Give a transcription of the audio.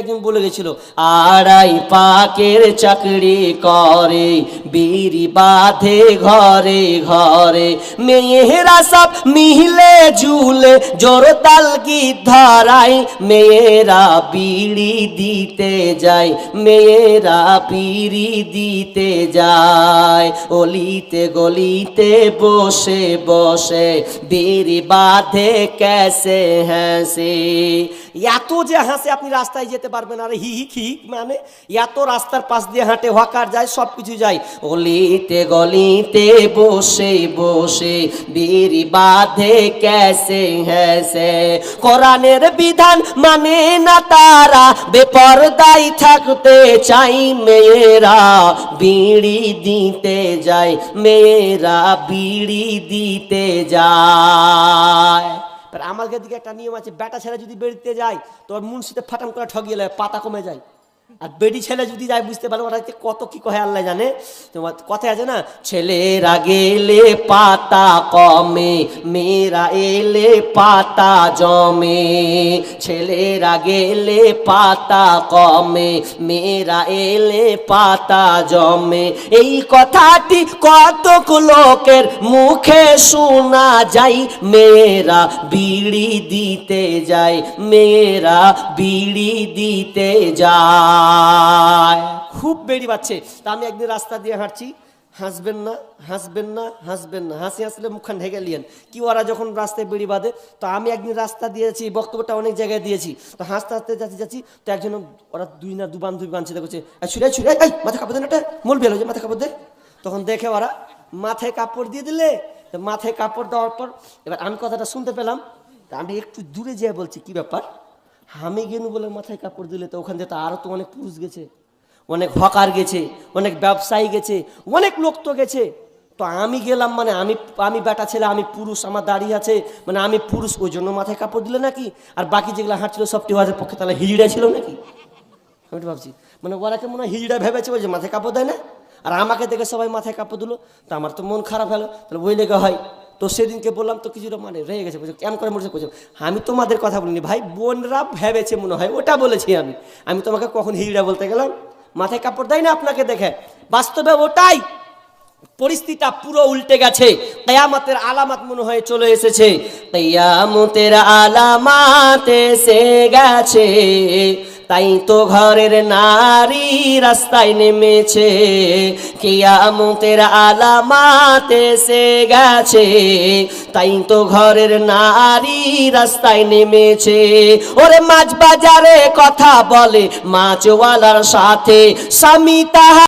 একজন বলে গেছিল, আড়াই পাকের চাকরি করে, বিড়ি বাঁধে ঘরে ঘরে। মেয়েরা সব মিলে ঝুলে জোরতাল কি ধরাই মেয়েরা বিড়ি দিতে যায়, মেয়েরা বিড়ি দিতে যায়। অলিতে গলিতে বসে বসে বিড়ি বাঁধে ক্যাসে হ্যাসে। এত যে হাসে আপনি রাস্তায় যেতে পারবেন আর হি হি হি মানে এত রাস্তার পাশ দিয়ে হাঁটে, হকার যায় সব কিছু যায়। অলিতে গলিতে বসে বসে বিড়ি বাঁধে, ক্যাসে, হ্যাসে। কোরআনের বিধান মানে না তারা বেপরদাই থাকতে চাই মেয়েরা। বিড়ি দিতে যায়, মেয়েরা বিড়ি দিতে যায়। এবার আমার দিকে একটা নিয়ম আছে, বেটা ছেলে যদি বেরিতে যায়, তোর মুন্সিতে ফাটাম করে ঠগিয়ে লাগে পাতা কমে যায়। আর বেডি ছেলে যদি যায় বুঝতে পারো ওরা কত কি কহে আল্লাহ জানে? তোমার কথায় আছে না? ছেলেরা গেলে পাতা কমে, মেয়েরা এলে পাতা জমে। ছেলেরা গেলে পাতা কমে, মেয়েরা এলে পাতা জমে। এই কথাটি কত লোকের মুখে শোনা যায়, মেয়েরা বিড়ি দিতে যায়, মেয়েরা বিড়ি দিতে যায়। খুব বেড়ি পাচ্ছে তা আমি একদিন রাস্তা দিয়ে হাঁটছি। হাসবেন না হাসবেন না হাসবেন না। হাসি হাসলে মুখখান ঢেকে লিয়েন কি ওরা যখন রাস্তায় বেড়ি বাঁধে, তো আমি একদিন রাস্তা দিয়েছি বক্তব্যটা অনেক জায়গায় দিয়েছি। তো হাসতে হাসতে যাচ্ছি যাচ্ছি, তো একজন, ওরা দুই না দু বান্ধবী বাঁধছে, দেখছে ছুড়ে ছুড়ে, এই মাথা কাপড় দেন এটা, মল বেলো যে মাথা কাপড় দে। তখন দেখে ওরা, মাথায় কাপড় দিয়ে দিলে? মাথায় কাপড় দেওয়ার পর, এবার আমি কথাটা শুনতে পেলাম। আমি একটু দূরে যেয়ে বলছি, কি ব্যাপার? আমি গেনু বলে মাথায় কাপড় দিলে তো ওখান থেকে আরও তো অনেক পুরুষ গেছে, অনেক হকার গেছে, অনেক ব্যবসায়ী গেছে, অনেক লোক তো গেছে। তো আমি গেলাম মানে আমি আমি বেটা ছেলে, আমি পুরুষ, আমার দাঁড়িয়ে আছে মানে আমি পুরুষ, ওই জন্য মাথায় কাপড় দিলে নাকি? আর বাকি যেগুলো হাঁটছিল সব টিওয়াজের পক্ষে, তাহলে হিজড়া ছিল নাকি? আমি ভাবছি মানে ওরাকে মনে হয় হিজড়া ভেবেছে ওই যে মাথায় কাপড় দেয় না? আর আমাকে দেখে সবাই মাথায় কাপড় দিল, তো আমার তো মন খারাপ হলো, তাহলে ওই লেগে হয়। তো সেদিনকে বললাম, তো কিছুটা মানে রয়ে গেছে, বলছে, কেমন করে হচ্ছে আমি তোমাদের কথা বলিনি ভাই, বোনরা ভেবেছে মনে হয়, ওটা বলেছি আমি। আমি তোমাকে কখন হিজড়া বলতে গেলাম? মাথায় কাপড় দেয় না আপনাকে দেখে? বাস্তবে ওটাই। পরিস্থিতিটা পুরো উল্টে গেছে। কেয়ামতের আলামাত মনে হয় চলে এসেছে। কেয়ামতের আলামাত এসে গেছে। তাই তো ঘরের নারী রাস্তায় নেমেছে, কেয়ামতের আলামাত এসে গেছে। তাই তো ঘরের নারী রাস্তায় নেমেছে। ওরে মাছ বাজারে কথা বলে, মাছওয়ালার সাথে স্বামী তাহা